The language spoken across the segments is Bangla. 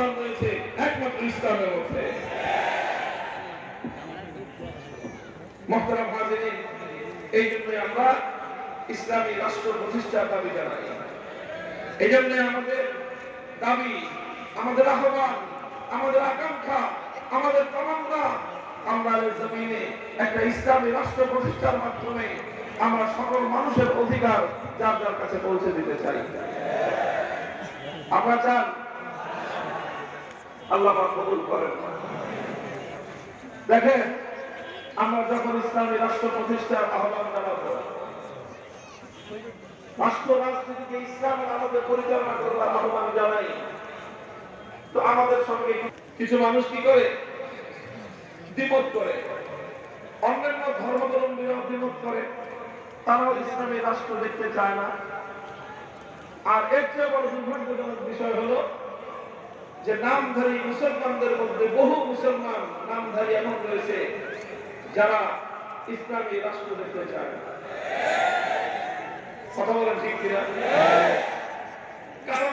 সমাধান রয়েছে একমাত্র ইসলামের মধ্যে। মহতারাম এই জন্যই আমরা ইসলামী রাষ্ট্র প্রতিষ্ঠার দাবি জানাই। এই জন্য আমাদের দাবি, আমাদের আহ্বান, আমাদের আকাঙ্ক্ষা, আমাদের তমন্না, আমরা জমিনে একটা ইসলামী রাষ্ট্র প্রতিষ্ঠার মাধ্যমে আমরা সকল মানুষের অধিকার যার যার কাছে পৌঁছে দিতে চাই। আমরা চান আল্লাহ কবুল করেন। দেখেন, আমরা যখন ইসলামী রাষ্ট্র প্রতিষ্ঠার আহ্বান জানাব, রাষ্ট্র রাজনীতিকে ইসলামের আলোকে পরিচালনা করবার আহ্বান জানাই, তো আমাদের সঙ্গে কিছু মানুষ কি করে? দ্বিমত করে। অন্যান্য ধর্মাবলম্বীরাও দ্বিমত করে, তারাও ইসলামী রাষ্ট্র দেখতে চায় না। আর এর চেয়ে বড় দুর্ভাগ্যজনক বিষয় হলো যে নামধারী মুসলমানদের মধ্যে বহু মুসলমান নামধারী এমন রয়েছে যারা ইসলামী রাষ্ট্র দেখতে চায়। কথা বলেন ঠিক কিনা? কারণ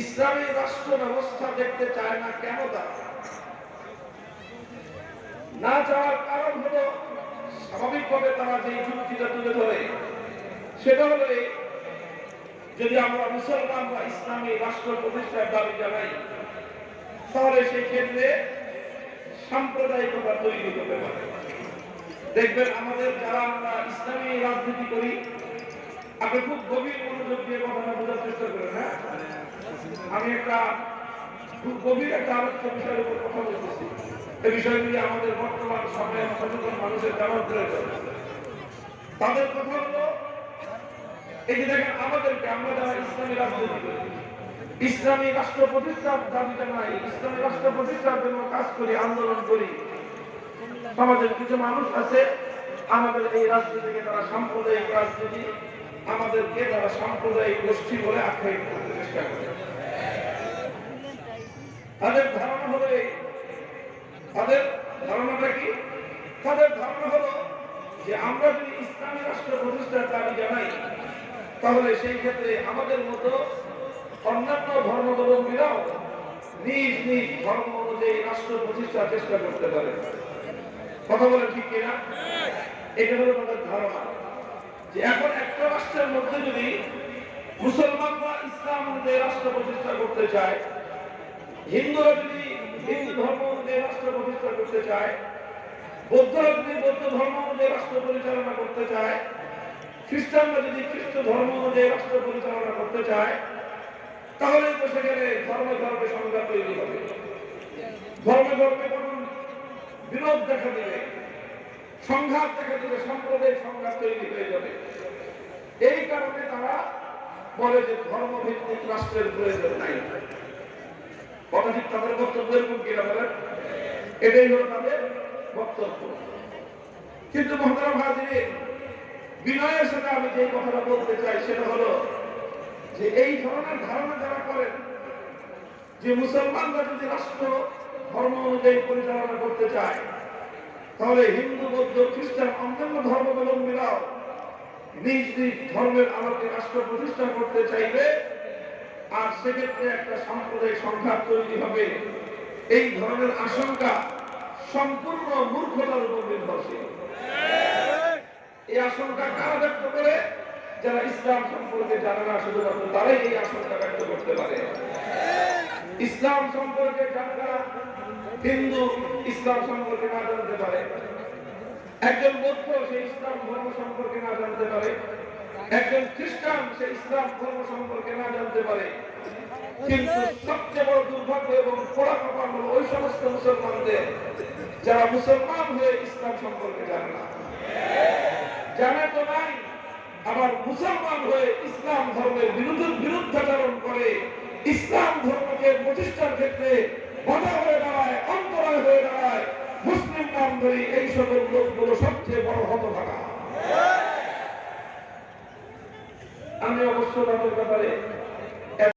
ইসলামী রাষ্ট্র ব্যবস্থা দেখতে চায় না কেন তারা? না যাওয়ার কারণ হলো স্বাভাবিকভাবে তারা যে যুক্তিটা তুলে ধরে, সেটা হলো যদি আমরা মুসলমানরা ইসলামী রাষ্ট্র প্রতিষ্ঠার দাবি জানাই, তাহলে সেক্ষেত্রে সাম্প্রদায়িকতা তৈরি হতে পারে। দেখবেন আমাদের যারা আমরা ইসলামী রাজনীতি করি, আপনি খুব গভীর মনোযোগ দিয়ে কথাটা বোঝার চেষ্টা করেন হ্যাঁ? আমি একটা খুব গভীর একটা আলোচ্য বিষয়ের উপর কথা বলতেছি। এই বিষয়গুলি আমাদের বর্তমান সময়ে সচেতন মানুষের জানার প্রয়োজন তাদের কথা হলো ইসলামী রাষ্ট্র প্রতিষ্ঠার দাবি জানাই, ইসলামী রাষ্ট্র প্রতিষ্ঠার জন্য কাজ করি, আন্দোলন করি। সমাজের কিছু মানুষ আছে, আমাদের এই রাজনীতিকে তারা সাম্প্রদায়িক রাজনীতি, আমাদেরকে তারা সাম্প্রদায়িক গোষ্ঠী বলে আখ্যায়িত তাদের ধারণা হলো তাদের ধারণাটা কি? তাদের ধারণা হলো যে আমরা যদি ইসলামী রাষ্ট্র প্রতিষ্ঠার দাবি জানাই তাহলে সেই ক্ষেত্রে আমাদের মতো অন্যান্য ধর্মাবলম্বীরাও নিজ নিজ ধর্ম অনুযায়ী রাষ্ট্র প্রতিষ্ঠার চেষ্টা করতে পারে। কথা বলে ঠিক কিনা? এটা হলো তাদের ধারণা। যে এখন একটা রাষ্ট্রের মধ্যে যদি মুসলমানরা ইসলাম অনুযায়ী রাষ্ট্র প্রতিষ্ঠা করতে চায়, হিন্দুরা যদি হিন্দু ধর্ম অনুযায়ী রাষ্ট্র প্রতিষ্ঠা করতে চায়, বৌদ্ধরা যদি বৌদ্ধ ধর্ম অনুযায়ী রাষ্ট্র পরিচালনা করতে চায় খ্রিস্টানরা যদি খ্রিস্ট ধর্ম অনুযায়ী রাষ্ট্র পরিচালনা করতে চায় তাহলে তো সেখানে ধর্মে ধর্মে সংঘাত তৈরি হবে। ধর্মে ধর্মে তখন বিরোধ দেখা দিবে সংঘাত দেখা দিবে সম্প্রদায়ের সংঘাত তৈরি হয়ে যাবে। এই কারণে তারা বলে যে ধর্মভিত্তিক রাষ্ট্রের প্রয়োজন নাই। কথা ঠিক তাদের বক্তব্য এরকম কিনা বলেন? এটাই হলো তাদের বক্তব্য। কিন্তু মহতারাম হাজির বিনয়ের সাথে আমি যে কথাটা বলতে চাই, সেটা হলো যে এই ধরনের ধারণা যারা করেন, যে মুসলমানরা যদি রাষ্ট্র ধর্ম অনুযায়ী পরিচালনা করতে চায়, তাহলে হিন্দু, বৌদ্ধ, খ্রিস্টান, অন্যান্য ধর্মাবলম্বীরাও নিজ নিজ ধর্মের আলোকে রাষ্ট্র প্রতিষ্ঠা করতে চাইবে, আর সেক্ষেত্রে একটা সাম্প্রদায়িক সংঘাত তৈরি হবে। এই ধরনের আশঙ্কা সম্পূর্ণ মূর্খতার উপর নির্ভরশীল। এই আশঙ্কা কারা ব্যক্ত করে? যারা ইসলাম সম্পর্কে জানে না, শুধুমাত্র তারাই এই আশঙ্কা ব্যক্ত করতে পারে। ইসলাম সম্পর্কে যারা হিন্দু ইসলাম সম্পর্কে না জানতে পারে। একজন বৌদ্ধ সে ইসলাম ধর্ম সম্পর্কে না জানতে পারে। একজন খ্রিস্টান সে ইসলাম ধর্ম সম্পর্কে না জানতে পারে। কিন্তু সবচেয়ে বড় দুর্ভাগ্য এবং পোড়া কপাল হলো ওই সমস্ত মুসলমানদের, যারা মুসলমান হয়ে ইসলাম সম্পর্কে জানে না। জানে তো নাই আবার মুসলমান হয়ে ইসলাম ধর্মের বিরুদ্ধে বিরুদ্ধাচরণ করে, ইসলাম ধর্মকে প্রতিষ্ঠার ক্ষেত্রে বাধা হয়ে দাঁড়ায়, অন্তরায় হয়ে দাঁড়ায়, মুসলিম নাম ধরে এই সকল লোকগুলো সবচেয়ে বড় হত থাকা আমি অবশ্য তাদের ব্যাপারে